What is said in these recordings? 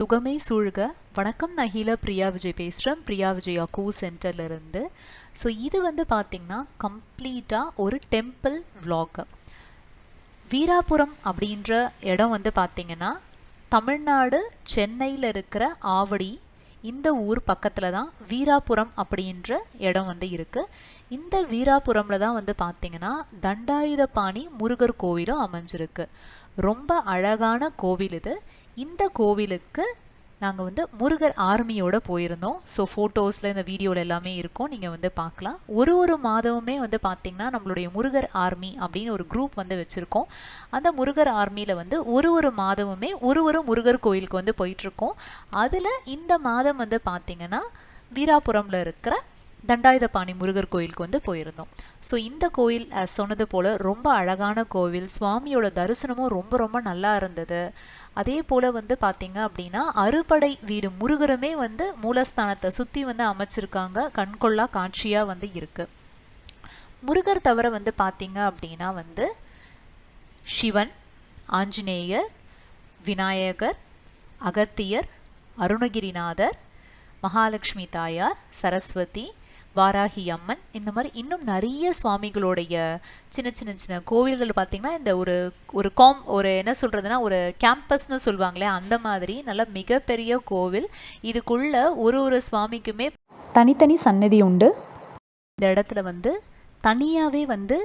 சுகமே சூழ்க. வணக்கம் நான் ஹீலா. பிரியா விஜய் பேசுகிறேன் பிரியா விஜயா கூ சென்டர்லேருந்து ஸோ இது வந்து பார்த்திங்கன்னா கம்ப்ளீட்டாக ஒரு டெம்பிள் vlog. வீராபுரம் அப்படின்ற இடம் வந்து பார்த்திங்கன்னா தமிழ்நாடு சென்னையில் இருக்கிற ஆவடி இந்த ஊர் பக்கத்தில் தான் வீராபுரம் அப்படின்ற இடம் வந்து இருக்குது இந்த வீராபுரமில் தான் வந்து பார்த்திங்கன்னா தண்டாயுதபாணி முருகர் கோவிலும் அமைஞ்சிருக்கு. ரொம்ப அழகான கோவில் இது. இந்த கோவிலுக்கு நாங்கள் வந்து முருகர் ஆர்மியோட போயிருந்தோம். ஸோ ஃபோட்டோஸில் இந்த வீடியோவில் எல்லாமே இருக்கும். நீங்கள் வந்து பார்க்கலாம். ஒரு ஒரு மாதமுமே வந்து பார்த்திங்கன்னா நம்மளுடைய முருகர் ஆர்மி அப்படின்னு ஒரு குரூப் வந்து வச்சுருக்கோம். அந்த முருகர் ஆர்மியில் வந்து ஒரு ஒரு மாதமுமே ஒரு ஒரு முருகர் கோயிலுக்கு வந்து போயிட்டுருக்கோம். அதில் இந்த மாதம் வந்து பார்த்திங்கன்னா வீராபுரமில் இருக்கிற தண்டாயுதபாணி முருகர் கோயிலுக்கு வந்து போயிருந்தோம். ஸோ இந்த கோயில் சொன்னது போல் ரொம்ப அழகான கோவில். சுவாமியோட தரிசனமும் ரொம்ப ரொம்ப நல்லா இருந்தது. அதே போல் வந்து பார்த்தீங்க அப்படின்னா அறுபடை வீடு முருகருமே வந்து மூலஸ்தானத்தை சுற்றி வந்து அமைச்சிருக்காங்க. கண்கொள்ளா காட்சியாக வந்து இருக்குது முருகர் தவிர வந்து பார்த்தீங்க அப்படின்னா வந்து சிவன் ஆஞ்சநேயர் விநாயகர் அகத்தியர் அருணகிரிநாதர் மகாலட்சுமி தாயார் சரஸ்வதி வாராகி அம்மன் இந்த மாதிரி இன்னும் நிறைய சுவாமிகளுடைய சின்ன சின்ன சின்ன கோவில்கள் பார்த்திங்கன்னா இந்த ஒரு ஒரு காம் ஒரு என்ன சொல்கிறதுனா ஒரு கேம்பஸ்னு சொல்லுவாங்களே அந்த மாதிரி நல்ல மிகப்பெரிய கோவில். இதுக்குள்ள ஒரு ஒரு சுவாமிக்குமே தனித்தனி சன்னதி உண்டு. இந்த இடத்துல வந்து தனியாகவே வந்து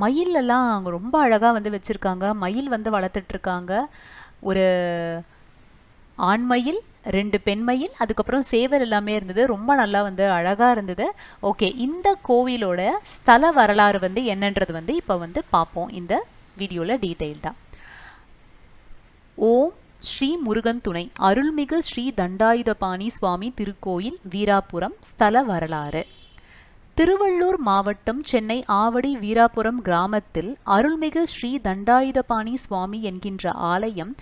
மயிலெல்லாம் அங்கே ரொம்ப அழகாக வந்து வச்சுருக்காங்க. மயில் வந்து வளர்த்துட்ருக்காங்க ஒரு ஆண் மயில் ரெண்டு பெண்மையில் அதுக்கப்புறம் சேவல் எல்லாமே இருந்தது. ரொம்ப நல்லா வந்து அழகாக இருந்தது. ஓகே இந்த கோவிலோட ஸ்தல வரலாறு வந்து என்னன்றது வந்து இப்போ வந்து பார்ப்போம் இந்த வீடியோவில் டீட்டெயில்டாக ஓம் ஸ்ரீ முருகன் துணை. அருள்மிகு ஸ்ரீ தண்டாயுதபாணி சுவாமி திருக்கோயில் வீராபுரம் ஸ்தல வரலாறு. திருவள்ளூர் மாவட்டம் சென்னை ஆவடி வீராபுரம் கிராமத்தில் அருள்மிகு ஸ்ரீ தண்டாயுதபாணி சுவாமி என்கின்ற ஆலயம்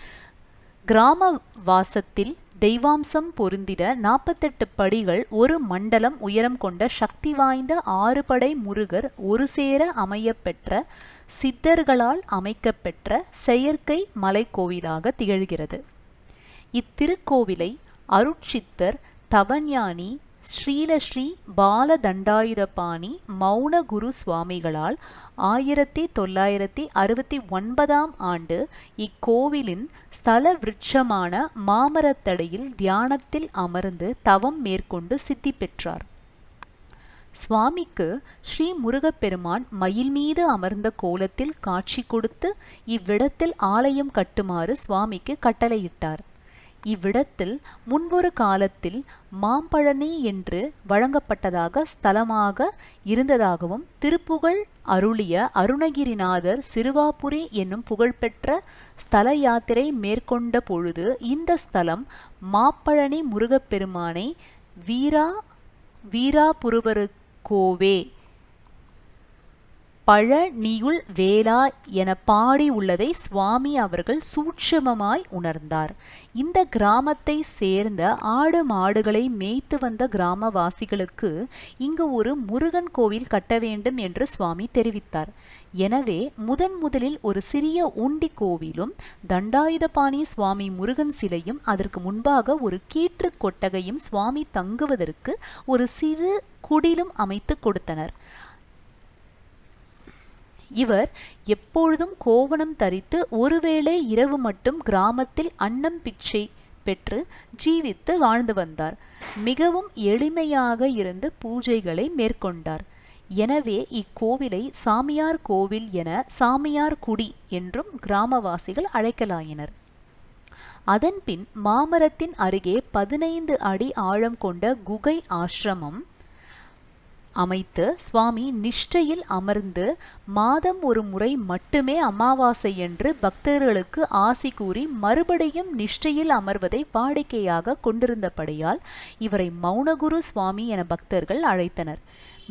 கிராம வாசத்தில் தெய்வாம்சம் பொருந்திட நாற்பத்தெட்டு படிகள் ஒரு மண்டலம் உயரம் கொண்ட சக்தி வாய்ந்த ஆறுபடை முருகர் ஒரு சேர அமையப்பெற்ற சித்தர்களால் அமைக்கப்பெற்ற செயற்கை மலைக்கோவிலாக திகழ்கிறது. இத்திருக்கோவிலை அருட்சித்தர் தவஞானி ஸ்ரீலஸ்ரீ பாலதண்டாயுதபாணி மௌனகுரு சுவாமிகளால் ஆயிரத்தி தொள்ளாயிரத்தி அறுபத்தி ஒன்பதாம் ஆண்டு இக்கோவிலின் ஸ்தல விருட்சமான மாமரத்தடையில் தியானத்தில் அமர்ந்து தவம் மேற்கொண்டு சித்தி பெற்றார். சுவாமிக்கு ஸ்ரீ முருகப்பெருமான் மயில் மீது அமர்ந்த கோலத்தில் காட்சி கொடுத்து இவ்விடத்தில் ஆலயம் கட்டுமாறு சுவாமிக்கு கட்டளையிட்டார். இவ்விடத்தில் முன்பொரு காலத்தில் மாம்பழனி என்று வழங்கப்பட்டதாக ஸ்தலமாக இருந்ததாகவும் திருப்புகழ் அருளிய அருணகிரிநாதர் சிறுவாபுரி என்னும் புகழ்பெற்ற ஸ்தல யாத்திரை மேற்கொண்ட பொழுது இந்த ஸ்தலம் மாப்பழனி முருகப்பெருமானை வீரா வீராபுருவருக்கோவே பழனியுள் வேளா என பாடி உள்ளதை சுவாமி அவர்கள் சூட்சமமாய் உணர்ந்தார். இந்த கிராமத்தை சேர்ந்த ஆடு மாடுகளை மேய்த்து வந்த கிராமவாசிகளுக்கு இங்கு ஒரு முருகன் கோவில் கட்ட வேண்டும் என்று சுவாமி தெரிவித்தார். எனவே முதன் முதலில் ஒரு சிறிய உண்டி கோவிலும் தண்டாயுதபாணி சுவாமி முருகன் சிலையும் அதற்கு முன்பாக ஒரு கீற்று கொட்டகையும் சுவாமி தங்குவதற்கு ஒரு சிறு குடிலும் அமைத்து கொடுத்தனர். இவர் எப்பொழுதும் கோவணம் தரித்து ஒருவேளை இரவு மட்டும் கிராமத்தில் அன்னம் பிச்சை பெற்று ஜீவித்து வாழ்ந்து வந்தார். மிகவும் எளிமையாக இருந்து பூஜைகளை மேற்கொண்டார். எனவே இக்கோவிலை சாமியார் கோவில் என சாமியார் குடி என்றும் கிராமவாசிகள் அழைக்கலாயினர். அதன்பின் மாமரத்தின் அருகே பதினைந்து அடி ஆழம் கொண்ட குகை ஆசிரமம் அமைத்து சுவாமி நிஷ்டையில் அமர்ந்து மாதம் ஒரு முறை மட்டுமே அமாவாசை என்று பக்தர்களுக்கு ஆசி கூறி மறுபடியும் நிஷ்டையில் அமர்வதை வாடிக்கையாக கொண்டிருந்தபடியால் இவரை மௌனகுரு சுவாமி என பக்தர்கள் அழைத்தனர்.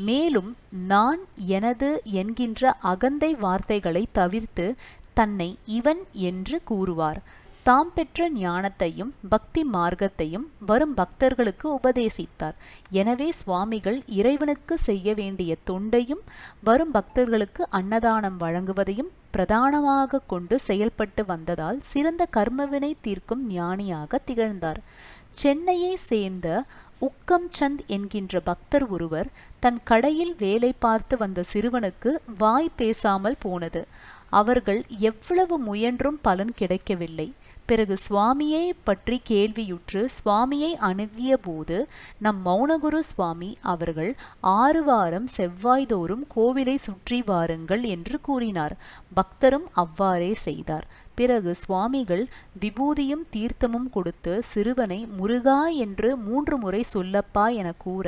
மேலும் நான் எனது என்கின்ற அகந்தை வார்த்தைகளை தவிர்த்து தன்னை இவன் என்று கூறுவார். தாம் பெற்ற ஞானத்தையும் பக்தி மார்க்கத்தையும் வரும் பக்தர்களுக்கு உபதேசித்தார். எனவே சுவாமிகள் இறைவனுக்கு செய்ய வேண்டிய தொண்டையும் வரும் பக்தர்களுக்கு அன்னதானம் வழங்குவதையும் பிரதானமாக கொண்டு செயல்பட்டு வந்ததால் சிறந்த கர்மவினை தீர்க்கும் ஞானியாக திகழ்ந்தார். சென்னையை சேர்ந்த உக்கம் சந்த் என்கின்ற பக்தர் ஒருவர் தன் கடையில் வேலை பார்த்து வந்த சிறுவனுக்கு வாய் பேசாமல் போனது. அவர்கள் எவ்வளவு முயன்றும் பலன் கிடைக்கவில்லை. பிறகு சுவாமியை பற்றி கேள்வியுற்று சுவாமியை அணுகிய போது நம் மௌனகுரு சுவாமி அவர்கள் ஆறு வாரம் செவ்வாய்தோறும் கோவிலை சுற்றி வாருங்கள் என்று கூறினார். பக்தரும் அவ்வாறே செய்தார். பிறகு சுவாமிகள் விபூதியும் தீர்த்தமும் கொடுத்து சிறுவனை முருகா என்று மூன்று முறை சொல்லப்பா என கூற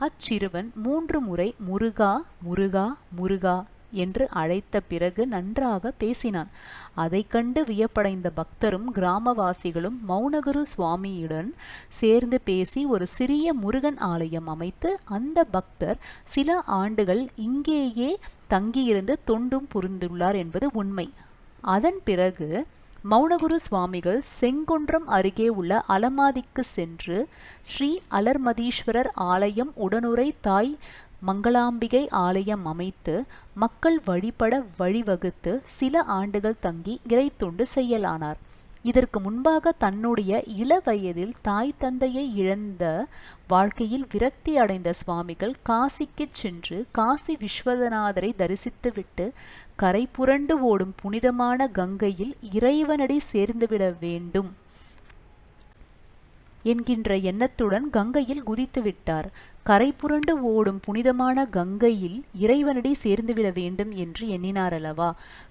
அச்சிறுவன் மூன்று முறை முருகா முருகா முருகா என்று அழைத்த பிறகு நன்றாக பேசினான். அதை கண்டு வியப்படைந்த பக்தரும் கிராமவாசிகளும் மௌனகுரு சுவாமியுடன் சேர்ந்து பேசி ஒரு சிறிய முருகன் ஆலயம் அமைத்து அந்த பக்தர் சில ஆண்டுகள் இங்கேயே தங்கியிருந்து தொண்டும் புரிந்துள்ளார் என்பது உண்மை. அதன் பிறகு மௌனகுரு சுவாமிகள் செங்குன்றம் அருகே உள்ள அலமாதிக்கு சென்று ஸ்ரீ அலர்மதீஸ்வரர் ஆலயம் உடனுரை தாய் மங்களாம்பிகை ஆலயம் அமைத்து மக்கள் வழிபட வழிவகுத்து சில ஆண்டுகள் தங்கி இறைத்தொண்டு செய்யலானார். இதற்கு முன்பாக தன்னுடைய இள வயதில் தாய் தந்தையை இழந்த வாழ்க்கையில் விரக்தி அடைந்த சுவாமிகள் காசிக்குச் சென்று காசி விஸ்வநாதரை தரிசித்துவிட்டு கரை புரண்டு ஓடும் புனிதமான கங்கையில் இறைவனடி சேர்ந்துவிட வேண்டும் என்கின்ற எண்ணத்துடன் கங்கையில் குதித்து விட்டார் கரை புரண்டு ஓடும் புனிதமான கங்கையில் இறைவனடி சேர்ந்துவிட வேண்டும் என்று எண்ணினார் அல்லவா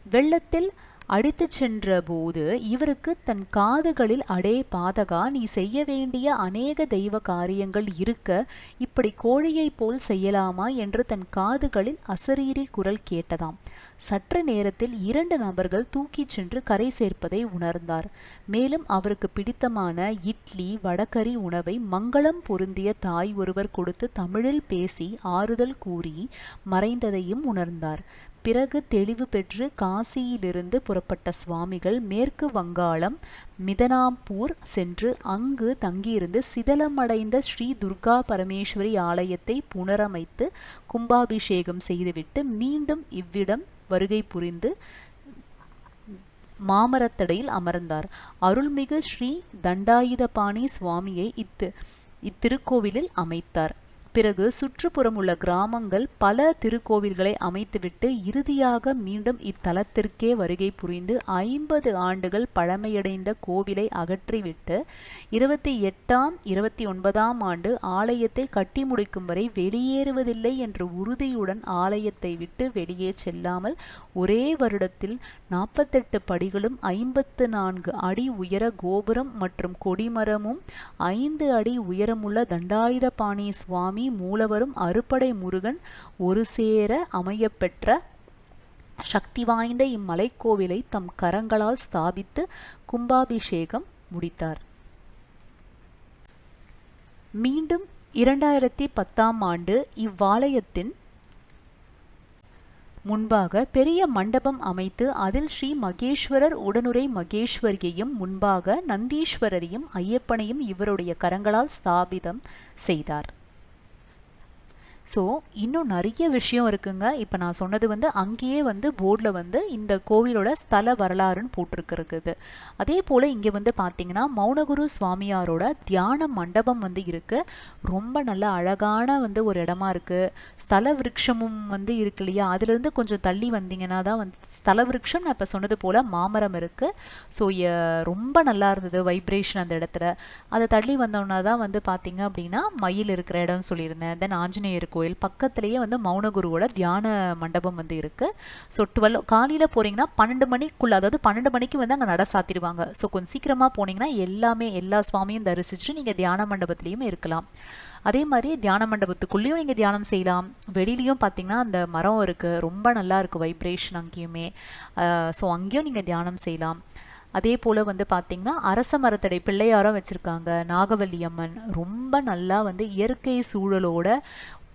வெள்ளத்தில் அடித்துச் சென்ற போது இவருக்கு தன் காதுகளில் அடே பாதகா நீ செய்ய வேண்டிய அநேக தெய்வ காரியங்கள் இருக்க இப்படி கோழியைப் போல் செய்யலாமா? என்று தன் காதுகளில் அசரீரி குரல் கேட்டதாம். சற்று நேரத்தில் இரண்டு நபர்கள் தூக்கிச் சென்று கரை சேர்ப்பதை உணர்ந்தார். மேலும் அவருக்கு பிடித்தமான இட்லி வடகரி உணவை மங்களம் பொருந்திய தாய் ஒருவர் கொடுத்து தமிழில் பேசி ஆறுதல் கூறி மறைந்ததையும் உணர்ந்தார். பிறகு தெளிவு பெற்று காசியிலிருந்து புறப்பட்ட சுவாமிகள் மேற்கு வங்காளம் மிதனாப்பூர் சென்று அங்கு தங்கியிருந்து சிதலமடைந்த ஸ்ரீ துர்கா பரமேஸ்வரி ஆலயத்தை புனரமைத்து கும்பாபிஷேகம் செய்துவிட்டு மீண்டும் இவ்விடம் வருகை புரிந்து மாமரத்தடையில் அமர்ந்தார். அருள்மிகு ஸ்ரீ தண்டாயுதபாணி சுவாமியை இத்து இத்திருக்கோவிலில் அமைத்தார். பிறகு சுற்றுப்புறம் உள்ள கிராமங்கள் பல திருக்கோவில்களை அமைத்துவிட்டு இறுதியாக மீண்டும் இத்தலத்திற்கே வருகை புரிந்து ஐம்பது ஆண்டுகள் பழமையடைந்த கோவிலை அகற்றிவிட்டு இருபத்தி எட்டாம் இருபத்தி ஒன்பதாம் ஆண்டு ஆலயத்தை கட்டி முடிக்கும் வரை வெளியேறுவதில்லை என்ற உறுதியுடன் ஆலயத்தை விட்டு வெளியே செல்லாமல் ஒரே வருடத்தில் நாற்பத்தெட்டு படிகளும் ஐம்பத்து நான்கு அடி உயர கோபுரம் மற்றும் கொடிமரமும் ஐந்து அடி உயரமுள்ள தண்டாயுதபாணி சுவாமி மூலவரும் அறுபடை முருகன் ஒரு சேர அமையப்பெற்ற சக்தி வாய்ந்த இம்மலைக்கோவிலை தம் கரங்களால் ஸ்தாபித்து கும்பாபிஷேகம் முடித்தார். மீண்டும் இரண்டாயிரத்தி பத்தாம் ஆண்டு இவ்வாலயத்தின் முன்பாக பெரிய மண்டபம் அமைத்து அதில் ஸ்ரீ மகேஸ்வரர் உடனுரை மகேஸ்வரியையும் முன்பாக நந்தீஸ்வரரையும் ஐயப்பனையும் இவருடைய கரங்களால் ஸ்தாபிதம் செய்தார். ஸோ இன்னும் நிறைய விஷயம் இருக்குங்க. இப்போ நான் சொன்னது வந்து அங்கேயே வந்து போர்டில் வந்து இந்த கோவிலோட ஸ்தல வரலாறுன்னு போட்டிருக்கிறது அதே போல் இங்கே வந்து பார்த்தீங்கன்னா மௌனகுரு சுவாமியாரோட தியான மண்டபம் வந்து இருக்குது ரொம்ப நல்ல அழகான வந்து ஒரு இடமா இருக்குது ஸ்தல விருட்சமும் வந்து இருக்கு இல்லையா? அதுலேருந்து கொஞ்சம் தள்ளி வந்தீங்கன்னா தான் வந்து ஸ்தல விருட்சம் நான் இப்போ சொன்னது போல் மாமரம் இருக்குது ஸோ ரொம்ப நல்லா இருந்தது வைப்ரேஷன் அந்த இடத்துல. அதை தள்ளி வந்தோன்னா தான் வந்து பார்த்தீங்க அப்படின்னா மயில் இருக்கிற இடம்னு சொல்லியிருந்தேன். தென் ஆஞ்சநேயர் கோயில். பக்கத்துலேயே வந்து மௌனகுருவோட தியான மண்டபம் வந்து இருக்குது ஸோ டுவெல் காலையில் போகிறீங்கன்னா பன்னெண்டு மணிக்குள்ளே அதாவது பன்னெண்டு மணிக்கு வந்து அங்கே நட சாத்திடுவாங்க. ஸோ கொஞ்சம் சீக்கிரமாக போனீங்கன்னா எல்லாமே எல்லா சுவாமியும் தரிசிச்சுட்டு நீங்கள் தியான மண்டபத்துலேயும் இருக்கலாம். அதே மாதிரி தியான மண்டபத்துக்குள்ளேயும் நீங்கள் தியானம் செய்யலாம். வெளியிலையும் பார்த்தீங்கன்னா அந்த மரம் இருக்குது ரொம்ப நல்லா இருக்குது வைப்ரேஷன் அங்கேயுமே. ஸோ அங்கேயும் நீங்கள் தியானம் செய்யலாம். அதே போல் வந்து பார்த்திங்கன்னா அரச மரத்தடை பிள்ளையாரும் வச்சுருக்காங்க. நாகவல்லி அம்மன் ரொம்ப நல்லா வந்து இயற்கை சூழலோட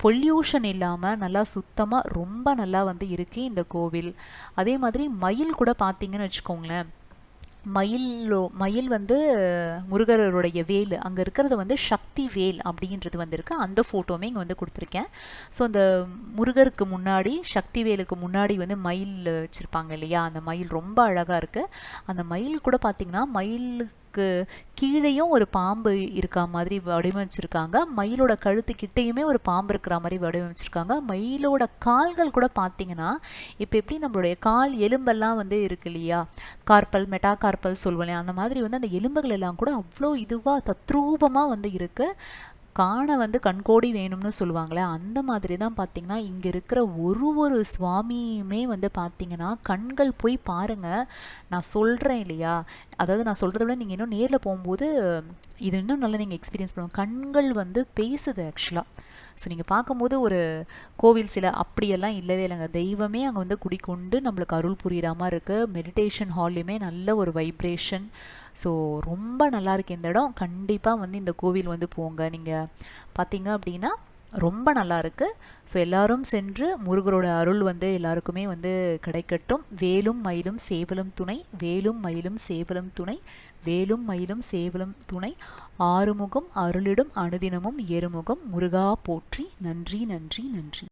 பொல்யூஷன் இல்லாமல் நல்லா சுத்தமாக ரொம்ப நல்லா வந்து இருக்குது இந்த கோவில். அதே மாதிரி மயில் கூட பார்த்தீங்கன்னு வச்சுக்கோங்களேன். மயிலோ மயில் வந்து முருகருடைய வேல். அங்கே இருக்கிறது வந்து சக்தி வேல் அப்படின்றது வந்திருக்கு. அந்த ஃபோட்டோவுமே இங்கே வந்து கொடுத்துருக்கேன். ஸோ அந்த முருகருக்கு முன்னாடி சக்தி வேலுக்கு முன்னாடி வந்து மயில் வச்சுருப்பாங்க இல்லையா? அந்த மயில் ரொம்ப அழகாக இருக்குது அந்த மயில் கூட பார்த்திங்கன்னா மயிலுக்கு கீழேயும் ஒரு பாம்பு இருக்கா மாதிரி வடிவமைச்சிருக்காங்க. மயிலோட கழுத்து கிட்டேயுமே ஒரு பாம்பு இருக்கிற மாதிரி வடிவமைச்சிருக்காங்க. மயிலோட கால்கள் கூட பார்த்தீங்கன்னா இப்போ எப்படி நம்மளுடைய கால் எலும்பெல்லாம் வந்து இருக்கு இல்லையா? கார்பல் மெட்டா கார்பல் சொல்லுவோம் அந்த மாதிரி வந்து அந்த எலும்புகள் எல்லாம் கூட அவ்வளோ இதுவாக தத்ரூபமாக வந்து இருக்குது காண வந்து கண்கோடி வேணும்னு சொல்லுவாங்களே அந்த மாதிரி தான் பார்த்தீங்கன்னா இங்கே இருக்கிற ஒரு ஒரு சுவாமியுமே வந்து பார்த்தீங்கன்னா கண்கள் போய் பாருங்கள் நான் சொல்கிறேன் இல்லையா? அதாவது நான் சொல்கிறத விட நீங்கள் இன்னும் நேரில் போகும்போது இது இன்னும் நல்லா நீங்கள் எக்ஸ்பீரியன்ஸ் பண்ணுவோம் கண்கள் வந்து பேசுது ஆக்சுவலாக ஸோ நீங்கள் பார்க்கும்போது ஒரு கோவில் சில அப்படியெல்லாம் இல்லவே இல்லைங்க. தெய்வமே அங்கே வந்து குடிக்கொண்டு நம்மளுக்கு அருள் புரிகிற மாதிரி இருக்குது மெடிடேஷன் ஹால்லையுமே நல்ல ஒரு வைப்ரேஷன் ஸோ ரொம்ப நல்லாயிருக்கு இந்த இடம். கண்டிப்பாக வந்து இந்த கோவில் வந்து போங்க. நீங்கள் பார்த்தீங்க அப்படின்னா ரொம்ப நல்லா இருக்குது ஸோ எல்லாரும் சென்று முருகரோட அருள் வந்து எல்லாருக்குமே வந்து கிடைக்கட்டும். வேலும் மயிலும் சேவலும் துணை. வேலும் மயிலும் சேவலும் துணை. வேலும் மயிலும் சேவலும் துணை. ஆறுமுகம் அருளிடும் அனுதினமும் ஏறுமுகம் முருகா போற்றி. நன்றி நன்றி நன்றி.